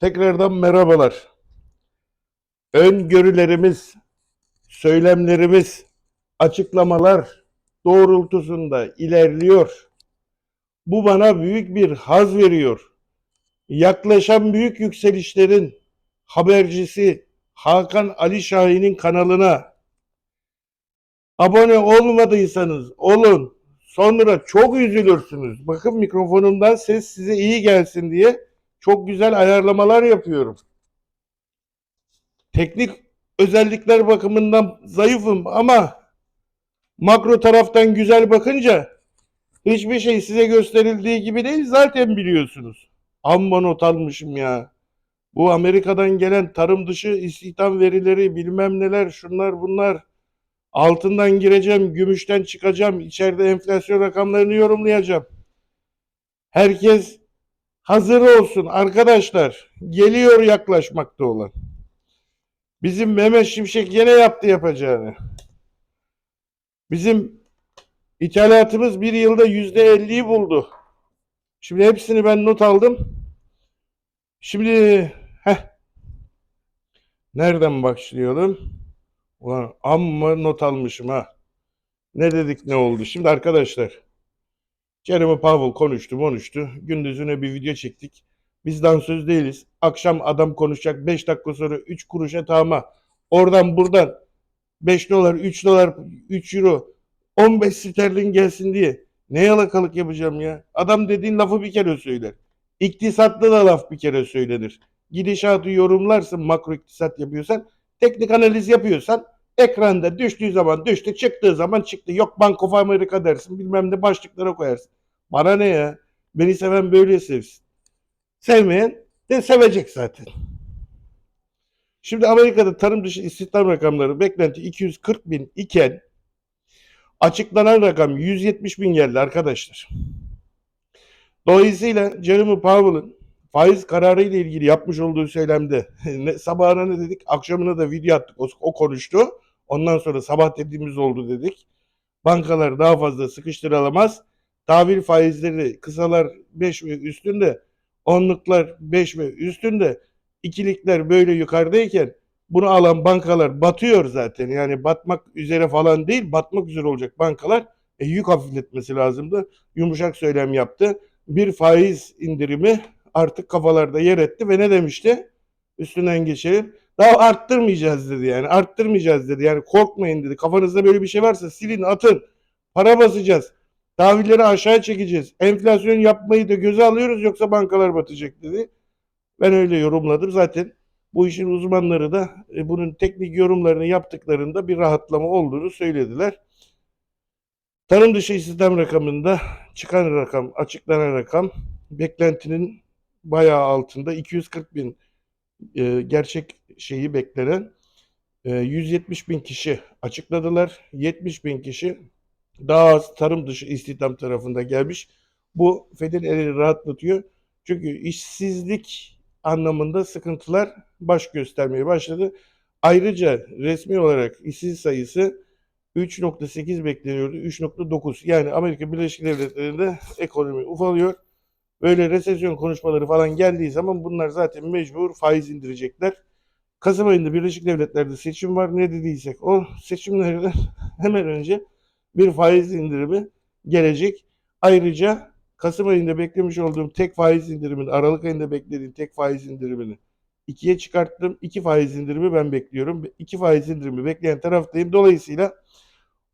Tekrardan merhabalar. Öngörülerimiz, söylemlerimiz, açıklamalar doğrultusunda ilerliyor. Bu bana büyük bir haz veriyor. Yaklaşan büyük yükselişlerin habercisi Hakan Ali Şahin'in kanalına abone olmadıysanız olun. Sonra çok üzülürsünüz. Bakın mikrofonumdan ses size iyi gelsin diye çok güzel ayarlamalar yapıyorum. Teknik özellikler bakımından zayıfım ama makro taraftan güzel bakınca hiçbir şey size gösterildiği gibi değil zaten biliyorsunuz. Amma not almışım ya. Bu Amerika'dan gelen tarım dışı istihdam verileri bilmem neler şunlar bunlar. Altından gireceğim, gümüşten çıkacağım, içeride enflasyon rakamlarını yorumlayacağım. Herkes hazır olsun arkadaşlar. Geliyor yaklaşmakta olan. Bizim Mehmet Şimşek yine yaptı yapacağını. Bizim ithalatımız bir yılda yüzde elliyi buldu. Şimdi hepsini ben not aldım. Şimdi heh. Nereden başlayalım? Ulan amma not almışım ha. Ne dedik ne oldu? Şimdi arkadaşlar Jeremy Powell konuştu konuştu. Gündüzüne bir video çektik. Biz dansöz değiliz. Akşam adam konuşacak 5 dakika sonra 3 kuruşa tamam. Oradan buradan 5 dolar, 3 dolar, 3 euro, 15 sterlin gelsin diye. Ne yalakalık yapacağım ya? Adam dediğin lafı bir kere söyler. İktisatta da laf bir kere söylenir. Gidişatı yorumlarsın makro iktisat yapıyorsan. Teknik analiz yapıyorsan ekranda düştüğü zaman düştü, çıktığı zaman çıktı. Yok Bank of America dersin, bilmem ne başlıklara koyarsın. Bana ne ya? Beni seven böyle sevsin. Sevmeyen de sevecek zaten. Şimdi Amerika'da tarım dışı istihdam rakamları beklenti 240 bin iken açıklanan rakam 170 bin geldi arkadaşlar. Dolayısıyla Jeremy Powell'ın faiz kararı ile ilgili yapmış olduğu söylemde sabahına ne dedik akşamına da video attık o, o konuştu. Ondan sonra sabah dediğimiz oldu dedik. Bankalar daha fazla sıkıştırılamaz. Tahvil faizleri kısalar 5 ve üstünde, onluklar 5 ve üstünde, ikilikler böyle yukarıdayken bunu alan bankalar batıyor zaten. Yani batmak üzere falan değil, batmak üzere olacak bankalar. E, yük hafifletmesi lazımdı. Yumuşak söylem yaptı. Bir faiz indirimi artık kafalarda yer etti ve ne demişti? Üstünden geçelim. Daha arttırmayacağız dedi yani. Arttırmayacağız dedi. Yani korkmayın dedi. Kafanızda böyle bir şey varsa silin atın. Para basacağız. Tahvilleri aşağı çekeceğiz. Enflasyon yapmayı da göze alıyoruz yoksa bankalar batacak dedi. Ben öyle yorumladım. Zaten bu işin uzmanları da e, bunun teknik yorumlarını yaptıklarında bir rahatlama olduğunu söylediler. Tarım dışı istihdam rakamında çıkan rakam, açıklanan rakam beklentinin bayağı altında 240 bin e, gerçek şeyi beklenen e, 170 bin kişi açıkladılar. 70 bin kişi daha az tarım dışı istihdam tarafında gelmiş. Bu Fed'in elini rahatlatıyor. Çünkü işsizlik anlamında sıkıntılar baş göstermeye başladı. Ayrıca resmi olarak işsiz sayısı 3.8 bekleniyordu. 3.9 yani Amerika Birleşik Devletleri'nde ekonomi ufalıyor. Böyle resesyon konuşmaları falan geldiği zaman bunlar zaten mecbur faiz indirecekler. Kasım ayında Birleşik Devletler'de seçim var. Ne dediysek o seçimlerden hemen önce bir faiz indirimi gelecek. Ayrıca Kasım ayında beklemiş olduğum tek faiz indirimini, Aralık ayında beklediğim tek faiz indirimini ikiye çıkarttım. İki faiz indirimi ben bekliyorum. İki faiz indirimi bekleyen taraftayım. Dolayısıyla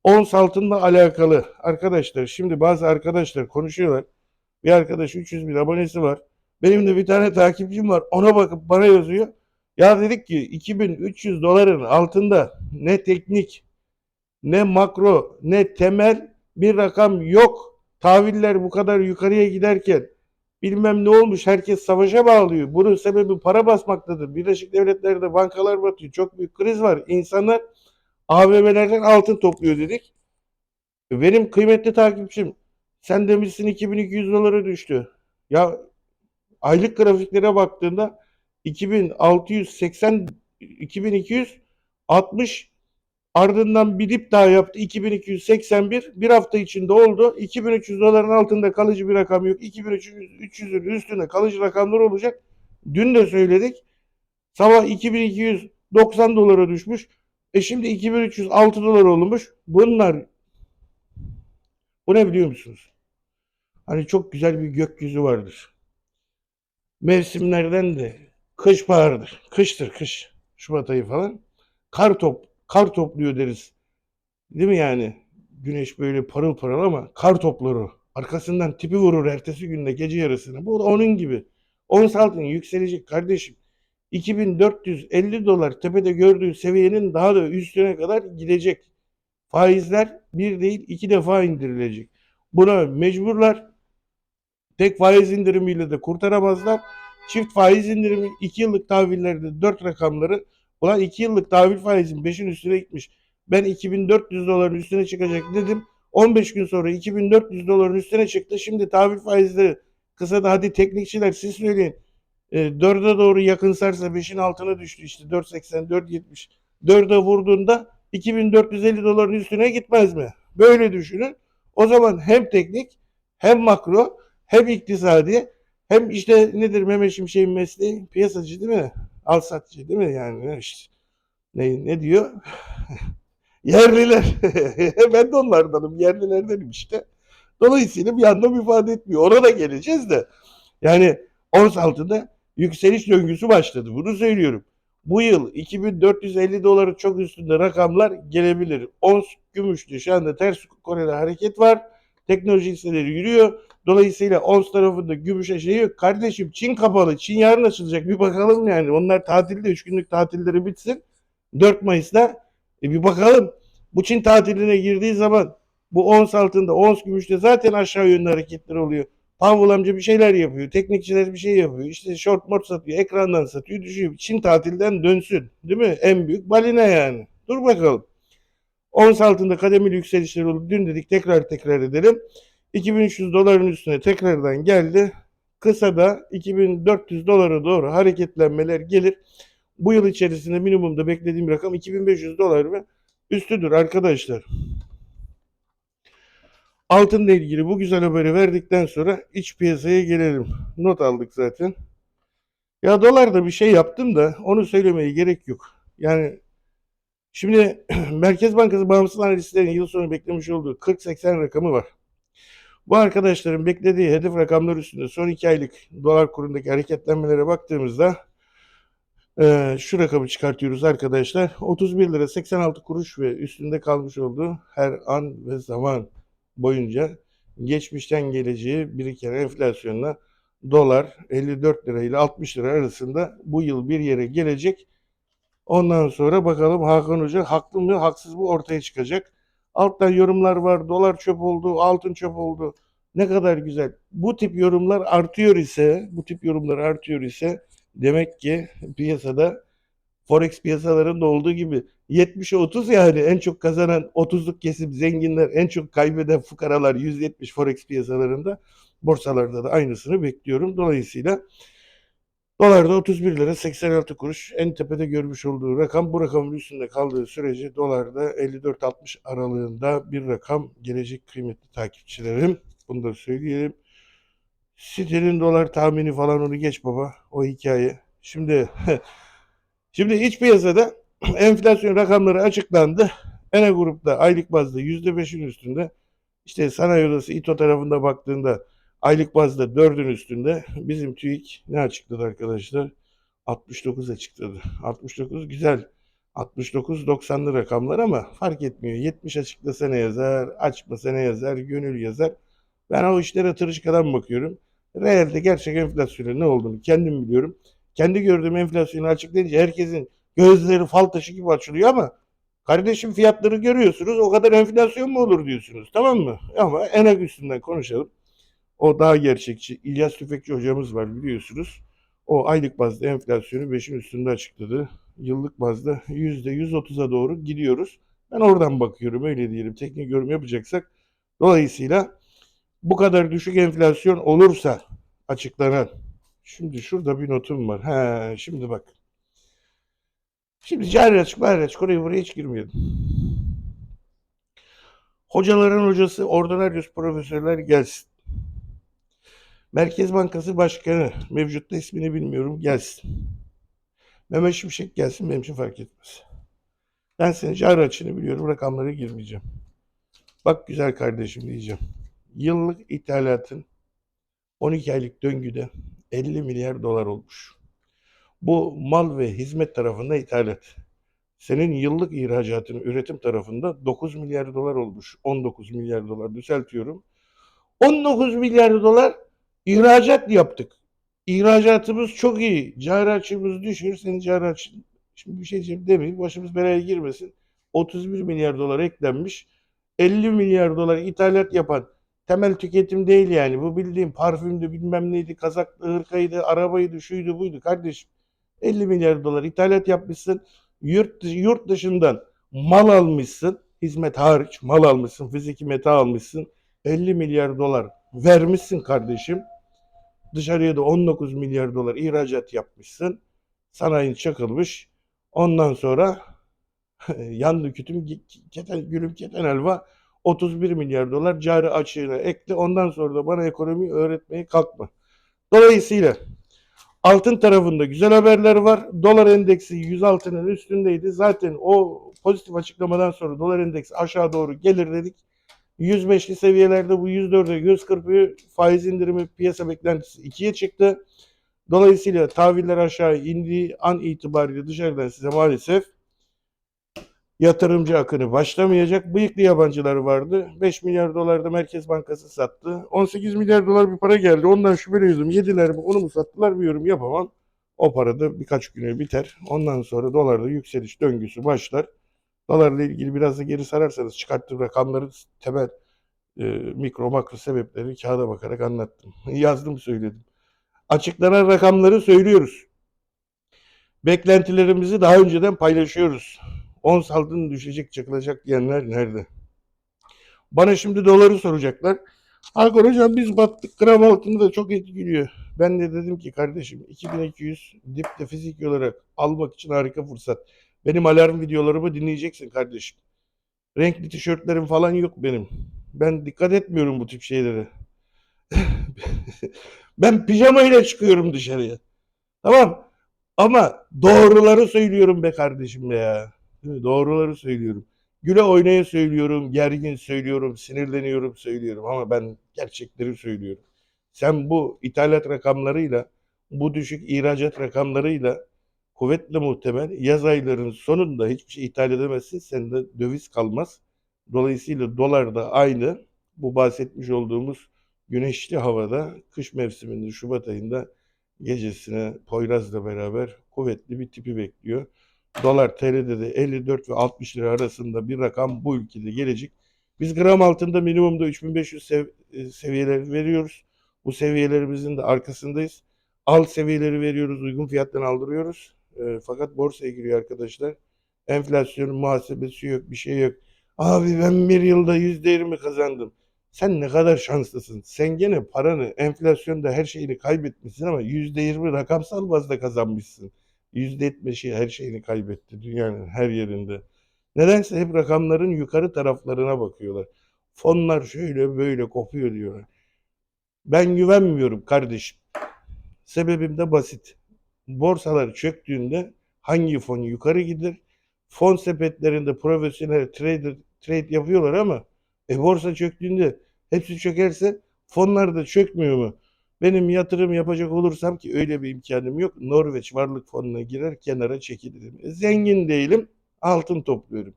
ons altınla alakalı arkadaşlar şimdi bazı arkadaşlar konuşuyorlar. Bir arkadaş 300 bin abonesi var. Benim de bir tane takipçim var. Ona bakıp bana yazıyor. Ya dedik ki 2300 doların altında ne teknik ne makro ne temel bir rakam yok. Tahviller bu kadar yukarıya giderken bilmem ne olmuş herkes savaşa bağlıyor. Bunun sebebi para basmaktadır. Birleşik Devletler'de bankalar batıyor. Çok büyük kriz var. İnsanlar AVM'lerden altın topluyor dedik. Benim kıymetli takipçim sen demişsin 2200 dolara düştü. Ya aylık grafiklere baktığında 2680 2260 ardından bir dip daha yaptı 2281 bir hafta içinde oldu 2300 doların altında kalıcı bir rakam yok 2300'ün üstünde kalıcı rakamlar olacak Dün de söyledik. Sabah 2290 dolara düşmüş. E şimdi 2306 dolar olmuş. Bunlar bu ne biliyor musunuz? Hani çok güzel bir gökyüzü vardır. Mevsimlerden de kış bahardır. Kıştır kış. Şubat ayı falan. Kar top, kar topluyor deriz. Değil mi yani? Güneş böyle parıl parıl ama kar toplar o. Arkasından tipi vurur ertesi günde gece yarısına. Bu da onun gibi. Ons altın yükselecek kardeşim. 2450 dolar tepede gördüğü seviyenin daha da üstüne kadar gidecek. Faizler bir değil iki defa indirilecek. Buna mecburlar. Tek faiz indirimiyle de kurtaramazlar. Çift faiz indirimi 2 yıllık tahvillerde 4 rakamları ulan 2 yıllık tahvil faizin 5'in üstüne gitmiş. Ben 2400 doların üstüne çıkacak dedim. 15 gün sonra 2400 doların üstüne çıktı. Şimdi tahvil faizleri kısa da hadi teknikçiler siz söyleyin. E, 4'e doğru yakınsarsa 5'in altına düştü işte 4.80 4.70. 4'e vurduğunda 2450 doların üstüne gitmez mi? Böyle düşünün. O zaman hem teknik hem makro hem iktisadi hem işte nedir Mehmet Şimşek'in mesleği? Piyasacı değil mi? Al satçı değil mi yani? işte ne, ne diyor? Yerliler. ben de onlardanım. Yerlilerdenim işte. Dolayısıyla bir anlam ifade etmiyor. Ona da geleceğiz de. Yani ons altında yükseliş döngüsü başladı. Bunu söylüyorum. Bu yıl 2450 doları çok üstünde rakamlar gelebilir. Ons gümüştü. Şu anda ters Kore'de hareket var. Teknoloji hisseleri yürüyor. Dolayısıyla ons tarafında gümüşe şey yok. Kardeşim Çin kapalı. Çin yarın açılacak. Bir bakalım yani. Onlar tatilde 3 günlük tatilleri bitsin. 4 Mayıs'ta e bir bakalım. Bu Çin tatiline girdiği zaman bu ons altında, ons gümüşte zaten aşağı yönlü hareketler oluyor. Powell amca bir şeyler yapıyor. Teknikçiler bir şey yapıyor. İşte short mort satıyor. Ekrandan satıyor. Düşüyor. Çin tatilden dönsün. Değil mi? En büyük balina yani. Dur bakalım. Ons altında kademeli yükselişler oldu. Dün dedik tekrar tekrar edelim. 2300 doların üstüne tekrardan geldi. Kısa da 2400 dolara doğru hareketlenmeler gelir. Bu yıl içerisinde minimumda beklediğim rakam 2500 dolar ve üstüdür arkadaşlar. Altınla ilgili bu güzel haberi verdikten sonra iç piyasaya gelelim. Not aldık zaten. Ya dolarda bir şey yaptım da onu söylemeye gerek yok. Yani şimdi Merkez Bankası bağımsız analistlerin yıl sonu beklemiş olduğu 40-80 rakamı var. Bu arkadaşların beklediği hedef rakamlar üstünde son 2 aylık dolar kurundaki hareketlenmelere baktığımızda e, şu rakamı çıkartıyoruz arkadaşlar. 31 lira 86 kuruş ve üstünde kalmış olduğu her an ve zaman boyunca geçmişten geleceği biriken enflasyonla dolar 54 lira ile 60 lira arasında bu yıl bir yere gelecek. Ondan sonra bakalım Hakan Hoca haklı mı haksız mı ortaya çıkacak. Alttan yorumlar var. Dolar çöp oldu, altın çöp oldu. Ne kadar güzel. Bu tip yorumlar artıyor ise, bu tip yorumlar artıyor ise demek ki piyasada Forex piyasalarında olduğu gibi 70'e 30 yani en çok kazanan 30'luk kesim zenginler, en çok kaybeden fukaralar 170 Forex piyasalarında. Borsalarda da aynısını bekliyorum. Dolayısıyla dolarda 31 lira 86 kuruş en tepede görmüş olduğu rakam bu rakamın üstünde kaldığı sürece dolarda 54-60 aralığında bir rakam gelecek kıymetli takipçilerim. Bunu da söyleyelim. Sitenin dolar tahmini falan onu geç baba. O hikaye. Şimdi şimdi iç piyasada enflasyon rakamları açıklandı. Ene grupta aylık bazda %5'in üstünde. İşte sanayi odası İTO tarafında baktığında aylık bazda 4'ün üstünde. Bizim TÜİK ne açıkladı arkadaşlar? 69 açıkladı. 69 güzel. 69-90'lı rakamlar ama fark etmiyor. 70 açıklasa ne yazar, açmasa ne yazar, gönül yazar. Ben o işlere tırışkadan bakıyorum. Realde gerçek enflasyonun ne olduğunu kendim biliyorum. Kendi gördüğüm enflasyonu açıklayınca herkesin gözleri fal taşı gibi açılıyor ama kardeşim fiyatları görüyorsunuz o kadar enflasyon mu olur diyorsunuz tamam mı? Ama enak üstünden konuşalım. O daha gerçekçi. İlyas Tüfekçi hocamız var biliyorsunuz. O aylık bazda enflasyonu 5'in üstünde açıkladı. Yıllık bazda %130'a doğru gidiyoruz. Ben oradan bakıyorum öyle diyelim. Teknik yorum yapacaksak. Dolayısıyla bu kadar düşük enflasyon olursa açıklanan şimdi şurada bir notum var. He, şimdi bak. Şimdi cari açık, bari açık oraya buraya hiç girmeyelim. Hocaların hocası ordinaryus profesörler gelsin. Merkez Bankası Başkanı, mevcutta ismini bilmiyorum, gelsin. Mehmet Şimşek gelsin, benim için fark etmez. Ben senin cari açığını biliyorum, rakamlara girmeyeceğim. Bak güzel kardeşim diyeceğim. Yıllık ithalatın 12 aylık döngüde 50 milyar dolar olmuş. Bu mal ve hizmet tarafında ithalat. Senin yıllık ihracatın üretim tarafında 9 milyar dolar olmuş. 19 milyar dolar düzeltiyorum. 19 milyar dolar ihracat yaptık. İhracatımız çok iyi. Cari açığımız düşüyor. Senin cari açın. Şimdi bir şey diyeceğim demeyin. Başımız belaya girmesin. 31 milyar dolar eklenmiş. 50 milyar dolar ithalat yapan temel tüketim değil yani. Bu bildiğim parfümdü bilmem neydi, kazaklı, hırkaydı, arabaydı, şuydu buydu kardeşim. 50 milyar dolar ithalat yapmışsın. Yurt, dışı- yurt dışından mal almışsın. Hizmet hariç mal almışsın. Fiziki meta almışsın. 50 milyar dolar vermişsin kardeşim. Dışarıya da 19 milyar dolar ihracat yapmışsın. Sanayin çakılmış. Ondan sonra yandı kütüm keten, gülüm keten helva 31 milyar dolar cari açığına ekle. Ondan sonra da bana ekonomiyi öğretmeye kalkma. Dolayısıyla altın tarafında güzel haberler var. Dolar endeksi 106'nın üstündeydi. Zaten o pozitif açıklamadan sonra dolar endeksi aşağı doğru gelir dedik. 105'li seviyelerde bu 104'e 140'ı faiz indirimi piyasa beklentisi 2'ye çıktı. Dolayısıyla tahviller aşağı indiği an itibariyle dışarıdan size maalesef yatırımcı akını başlamayacak. Bıyıklı yabancılar vardı. 5 milyar dolar da Merkez Bankası sattı. 18 milyar dolar bir para geldi. Ondan şüpheliyordum. Yediler mi onu mu sattılar bir yorum yapamam. O para da birkaç güne biter. Ondan sonra dolarda yükseliş döngüsü başlar. Dolarla ilgili biraz da geri sararsanız çıkarttığım rakamları temel e, mikro makro sebepleri kağıda bakarak anlattım. Yazdım söyledim. Açıklanan rakamları söylüyoruz. Beklentilerimizi daha önceden paylaşıyoruz. Ons altın düşecek çıkılacak diyenler nerede? Bana şimdi doları soracaklar. Hakan hocam biz battık gram altını da çok etkiliyor. Ben de dedim ki kardeşim 2200 dipte fiziki olarak almak için harika fırsat. Benim alarm videolarımı dinleyeceksin kardeşim. Renkli tişörtlerim falan yok benim. Ben dikkat etmiyorum bu tip şeylere. ben pijamayla çıkıyorum dışarıya. Tamam. Ama doğruları söylüyorum be kardeşim be ya. Doğruları söylüyorum. Güle oynaya söylüyorum, gergin söylüyorum, sinirleniyorum söylüyorum ama ben gerçekleri söylüyorum. Sen bu ithalat rakamlarıyla, bu düşük ihracat rakamlarıyla kuvvetle muhtemel yaz aylarının sonunda hiçbir şey ithal edemezsin. Sende döviz kalmaz. Dolayısıyla dolar da aynı bu bahsetmiş olduğumuz güneşli havada kış mevsiminde Şubat ayında gecesine Poyraz'la beraber kuvvetli bir tipi bekliyor. Dolar TL'de de 54 ve 60 lira arasında bir rakam bu ülkede gelecek. Biz gram altında minimumda 3500 sev- e, seviyeleri veriyoruz. Bu seviyelerimizin de arkasındayız. Al seviyeleri veriyoruz, uygun fiyattan aldırıyoruz. E, fakat borsaya giriyor arkadaşlar. Enflasyonun muhasebesi yok, bir şey yok. Abi ben bir yılda %20 kazandım. Sen ne kadar şanslısın. Sen gene paranı, enflasyonda her şeyini kaybetmişsin ama %20 rakamsal bazda kazanmışsın. %70'i her şeyini kaybetti dünyanın her yerinde. Nedense hep rakamların yukarı taraflarına bakıyorlar. Fonlar şöyle böyle kopuyor diyorlar. Ben güvenmiyorum kardeşim. Sebebim de basit. Borsalar çöktüğünde hangi fon yukarı gider? Fon sepetlerinde profesyonel trader trade yapıyorlar ama e borsa çöktüğünde hepsi çökerse fonlar da çökmüyor mu? Benim yatırım yapacak olursam ki öyle bir imkanım yok. Norveç varlık fonuna girer kenara çekilirim. E, Zengin değilim altın topluyorum.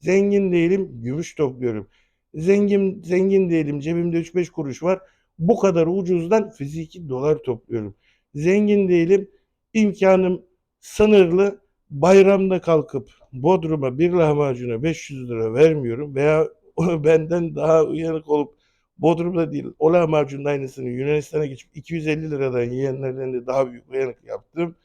Zengin değilim gümüş topluyorum. Zengin zengin değilim cebimde 3-5 kuruş var. Bu kadar ucuzdan fiziki dolar topluyorum. Zengin değilim imkanım sınırlı. Bayramda kalkıp Bodrum'a bir lahmacuna 500 lira vermiyorum veya benden daha uyanık olup Bodrum'da değil o lahmacunun aynısını Yunanistan'a geçip 250 liradan yiyenlerden de daha büyük uyanık yaptım.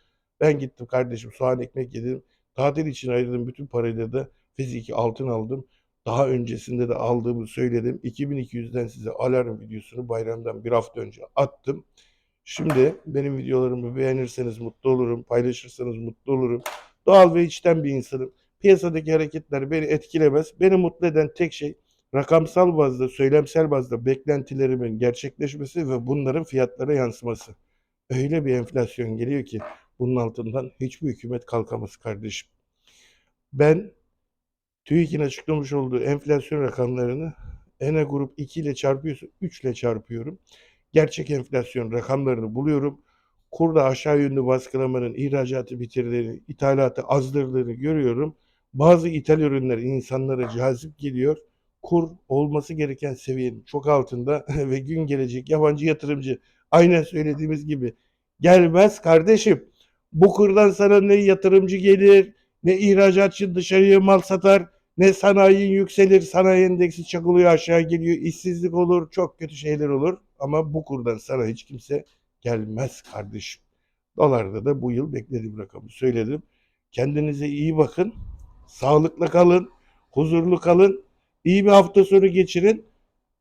Ben gittim kardeşim soğan ekmek yedim. Tatil için ayırdığım bütün parayla da fiziki altın aldım. Daha öncesinde de aldığımı söyledim. 2200'den size alarm videosunu bayramdan bir hafta önce attım. Şimdi benim videolarımı beğenirseniz mutlu olurum, paylaşırsanız mutlu olurum. Doğal ve içten bir insanım. Piyasadaki hareketler beni etkilemez. Beni mutlu eden tek şey rakamsal bazda, söylemsel bazda beklentilerimin gerçekleşmesi ve bunların fiyatlara yansıması. Öyle bir enflasyon geliyor ki bunun altından hiçbir hükümet kalkamaz kardeşim. Ben TÜİK'in açıklamış olduğu enflasyon rakamlarını ENA grup 2 ile çarpıyorsa 3 ile çarpıyorum. Gerçek enflasyon rakamlarını buluyorum. Kurda aşağı yönlü baskılamanın ihracatı bitirdiğini, ithalatı azdırdığını görüyorum. Bazı ithal ürünler insanlara cazip geliyor. Kur olması gereken seviyenin çok altında ve gün gelecek yabancı yatırımcı aynen söylediğimiz gibi gelmez kardeşim. Bu kurdan sana ne yatırımcı gelir, ne ihracatçı dışarıya mal satar, ne sanayin yükselir, sanayi endeksi çakılıyor aşağı geliyor, işsizlik olur, çok kötü şeyler olur. Ama bu kurdan sana hiç kimse gelmez kardeşim. Dolarda da bu yıl beklediğim rakamı söyledim. Kendinize iyi bakın, sağlıklı kalın, huzurlu kalın, iyi bir hafta sonu geçirin.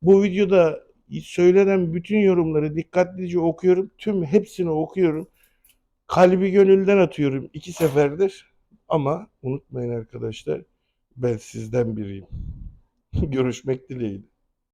Bu videoda söylenen bütün yorumları dikkatlice okuyorum. Tüm hepsini okuyorum. Kalbi gönülden atıyorum iki seferdir. Ama unutmayın arkadaşlar ben sizden biriyim. Görüşmek dileğiyle.